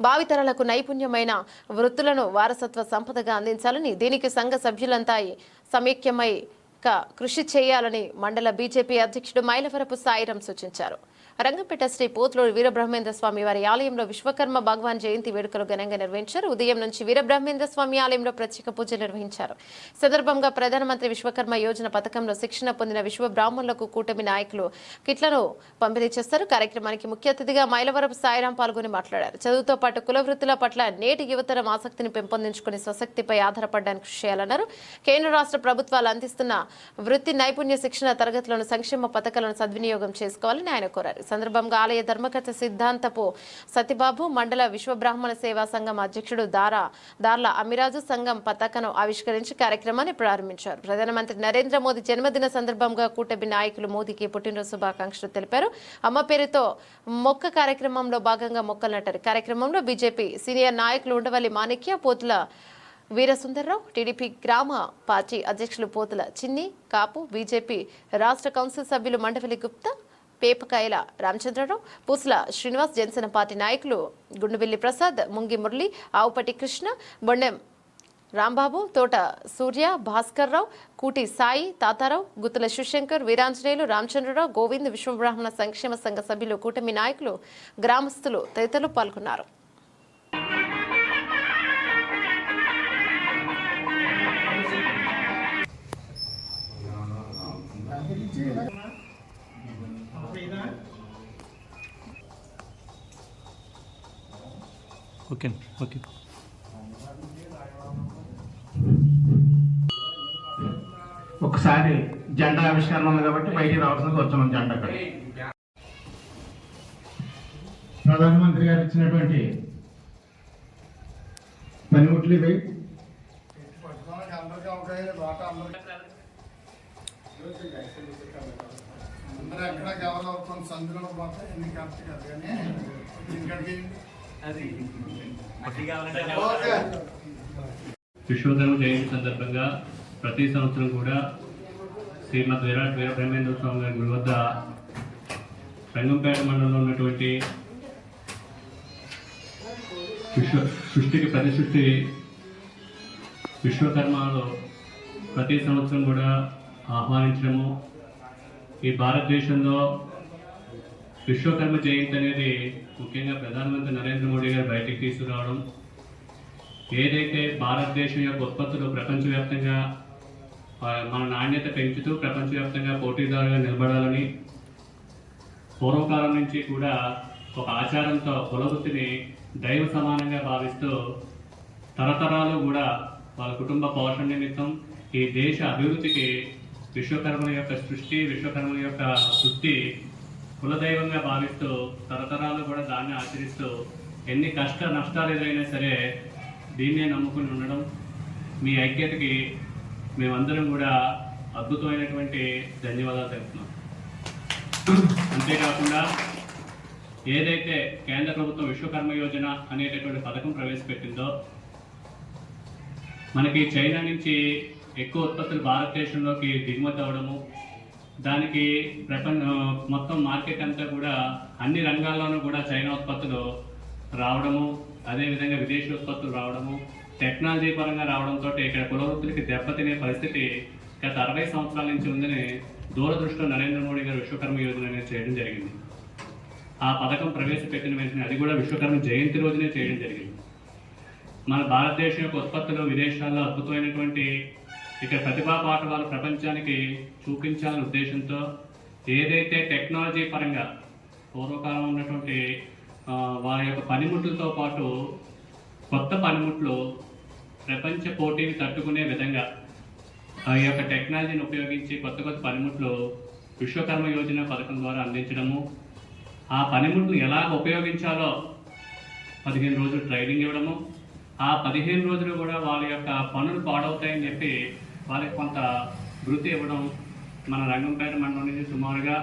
భావితరాలకు నైపుణ్యమైన వృత్తులను వారసత్వ సంపదగా అందించాలని దీనికి సంఘ సభ్యులంతా సమైక్యమై కృషి చేయాలని మండల బీజేపీ అధ్యక్షుడు మైలవరపు సాయిరం సూచించారు. రంగంపేట శ్రీ పోతులూరు వీరబ్రహ్మేంద్ర స్వామి వారి ఆలయంలో విశ్వకర్మ భగవాన్ జయంతి వేడుకలు ఘనంగా నిర్వహించారు. ఉదయం నుంచి వీరబ్రహ్మేంద్ర స్వామి ఆలయంలో ప్రత్యేక పూజలు నిర్వహించారు. సందర్భంగా ప్రధానమంత్రి విశ్వకర్మ యోజన పథకంలో శిక్షణ పొందిన విశ్వ బ్రాహ్మణులకు కూటమి నాయకులు కిట్లను పంపిణీ చేస్తారు. కార్యక్రమానికి ముఖ్య అతిథిగా మైలవరపు సాయిరాం పాల్గొని మాట్లాడారు. చదువుతో పాటు కుల వృత్తుల పట్ల నేటి యువతరం ఆసక్తిని పెంపొందించుకుని స్వశక్తిపై ఆధారపడడానికి కృషి చేయాలన్నారు. కేంద్ర రాష్ట్ర ప్రభుత్వాలు అందిస్తున్న వృత్తి నైపుణ్య శిక్షణ తరగతులను సంక్షేమ పథకాలను సద్వినియోగం చేసుకోవాలని ఆయన కోరారు. సందర్భంగా ఆలయ ధర్మకర్త సిద్ధాంతపు సతిబాబు మండల విశ్వబ్రాహ్మణ సేవా సంఘం అధ్యక్షుడు దారా దార్ల అమిరాజు సంఘం పతాకను ఆవిష్కరించి కార్యక్రమాన్ని ప్రారంభించారు. ప్రధానమంత్రి నరేంద్ర మోదీ జన్మదిన సందర్భంగా కూటమి నాయకులు మోదీకి పుట్టినరోజు శుభాకాంక్షలు తెలిపారు. అమ్మ పేరుతో మొక్క కార్యక్రమంలో భాగంగా మొక్కలు నాటారు. కార్యక్రమంలో బీజేపీ సీనియర్ నాయకులు ఉండవల్లి మాణిక్య పోతుల వీరసుందర్రావు టీడీపీ గ్రామ పార్టీ అధ్యక్షులు పోతుల చిన్ని కాపు బీజేపీ రాష్ట్ర కౌన్సిల్ సభ్యులు మండవలి గుప్తా పేపకాయల రామచంద్రరావు పూసల శ్రీనివాస్ జనసేన పార్టీ నాయకులు గుండువెల్లి ప్రసాద్ ముంగి మురళి ఆవుపటి కృష్ణ బొండెం రాంబాబు తోట సూర్య భాస్కర్ రావు కూటి సాయి తాతారావు గుత్తుల శివశంకర్ వీరాంజనేయులు రామచంద్రరావు గోవింద్ విశ్వబ్రాహ్మణ సంక్షేమ సంఘ సభ్యులు కూటమి నాయకులు గ్రామస్తులు తదితరులు పాల్గొన్నారు. Okay okay. ఒకసారి జెండా ఆవిష్కరణ ఉంది కాబట్టి బయటికి రావాల్సింది వచ్చాము జెండా అక్కడ ప్రధానమంత్రి గారు ఇచ్చినటువంటి పనిముట్లు ఇవి. అందరూ ఎక్కడ అవుతుంది సందులో పోతే ఎన్ని కరెక్ట్ కాదు కానీ ఇక్కడికి ఓకే విశ్వకర్మ జయంతి సందర్భంగా ప్రతి సంవత్సరం కూడా శ్రీమద్ విరాట్ వీర బ్రహ్మేంద్ర స్వామి గారి గుడి వద్ద రంగంపేట మండలంలో ఉన్నటువంటి విశ్వ సృష్టికి ప్రతి సృష్టి విశ్వకర్మలో ప్రతి సంవత్సరం కూడా ఆహ్వానించడము. ఈ భారతదేశంలో విశ్వకర్మ జయంతి అనేది ముఖ్యంగా ప్రధానమంత్రి నరేంద్ర మోడీ గారు బయటికి తీసుకురావడం ఏదైతే భారతదేశం యొక్క ఉత్పత్తులు ప్రపంచవ్యాప్తంగా మన నాణ్యత పెంచుతూ ప్రపంచవ్యాప్తంగా పోటీదారుగా నిలబడాలని పూర్వకాలం నుంచి కూడా ఒక ఆచారంతో కులవృత్తిని దైవ సమానంగా భావిస్తూ తరతరాలు కూడా వాళ్ళ కుటుంబ పోషణ నిమిత్తం ఈ దేశ అభివృద్ధికి విశ్వకర్మ యొక్క సృష్టి విశ్వకర్మ యొక్క వృత్తి కులదైవంగా భావిస్తూ తరతరాలు కూడా దాన్ని ఆచరిస్తూ ఎన్ని కష్ట నష్టాలు ఎదురైనా సరే దీన్నే నమ్ముకుని ఉండడం మీ ఐక్యతకి మేమందరం కూడా అద్భుతమైనటువంటి ధన్యవాదాలు తెలుపుతున్నాం. అంతేకాకుండా ఏదైతే కేంద్ర ప్రభుత్వం విశ్వకర్మ యోజన అనేటటువంటి పథకం ప్రవేశపెట్టిందో మనకి చైనా నుంచి ఎక్కువ ఉత్పత్తులు భారతదేశంలోకి దిగుమతి అవడము దానికి ప్రపంచ మొత్తం మార్కెట్ అంతా కూడా అన్ని రంగాల్లోనూ కూడా చైనా ఉత్పత్తులు రావడము అదేవిధంగా విదేశీ ఉత్పత్తులు రావడము టెక్నాలజీ పరంగా రావడంతో ఇక్కడ కులవృత్తులకి దెబ్బతినే పరిస్థితి గత అరవై సంవత్సరాల నుంచి ఉందని దూరదృష్టిలో నరేంద్ర మోడీ గారు విశ్వకర్మ యోజన అనేది చేయడం జరిగింది. ఆ పథకం ప్రవేశపెట్టిన వెంటనే అది కూడా విశ్వకర్మ జయంతి రోజునే చేయడం జరిగింది. మన భారతదేశం యొక్క ఉత్పత్తులు విదేశాల్లో అద్భుతమైనటువంటి ఇక్కడ ప్రతిభా పాఠవాలు ప్రపంచానికి చూపించాలనే ఉద్దేశంతో ఏదైతే టెక్నాలజీ పరంగా పూర్వకాలం ఉన్నటువంటి వారి యొక్క పనిముట్లతో పాటు కొత్త పనిముట్లు ప్రపంచ పోటీని తట్టుకునే విధంగా ఆ యొక్క టెక్నాలజీని ఉపయోగించి కొత్త కొత్త పనిముట్లు విశ్వకర్మ యోజన పథకం ద్వారా అందించడము ఆ పనిముట్లు ఎలా ఉపయోగించాలో పదిహేను రోజులు ట్రైనింగ్ ఇవ్వడము ఆ పదిహేను రోజులు కూడా వాళ్ళ యొక్క పనులు పాడవుతాయని చెప్పి వాళ్ళకి కొంత వృత్తి ఇవ్వడం మన రంగంపేట మండలం నుంచి సుమారుగా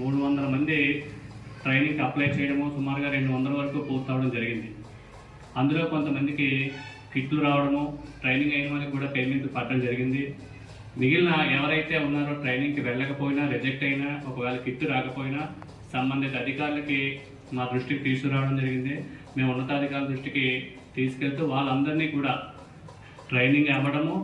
మూడు వందల మంది ట్రైనింగ్కి అప్లై చేయడము సుమారుగా రెండు వందల వరకు పూర్తవడం జరిగింది. అందులో కొంతమందికి కిట్లు రావడము ట్రైనింగ్ అయిన వాళ్ళకి కూడా పేమెంట్ పడడం జరిగింది. మిగిలిన ఎవరైతే ఉన్నారో ట్రైనింగ్కి వెళ్ళకపోయినా రిజెక్ట్ అయినా ఒకవేళ కిట్ రాకపోయినా సంబంధిత అధికారులకి మా దృష్టికి తీసుకురావడం జరిగింది. మేము ఉన్నతాధికారుల దృష్టికి తీసుకెళ్తూ వాళ్ళందరినీ కూడా ట్రైనింగ్ ఇవ్వడము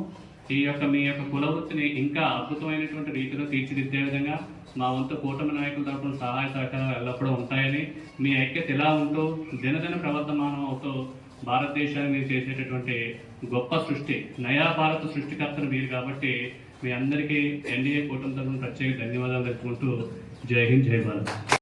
ఈ యొక్క మీ యొక్క కుల వృత్తిని ఇంకా అద్భుతమైనటువంటి రీతిలో తీర్చిదిద్దే విధంగా మా వంతు కూటమి నాయకుల తరపున సహాయ సహకారాలు ఎల్లప్పుడూ ఉంటాయని మీ ఐక్యత ఇలా ఉంటూ దినదిన ప్రవర్ధమానం అవుతూ భారతదేశాన్ని చేసేటటువంటి గొప్ప సృష్టి నయా భారత సృష్టికర్తలు మీరు కాబట్టి మీ అందరికీ ఎన్డీఏ కూటమి తరపున ప్రత్యేక ధన్యవాదాలు తెలుపుకుంటూ జై హింద్ జై భారత్.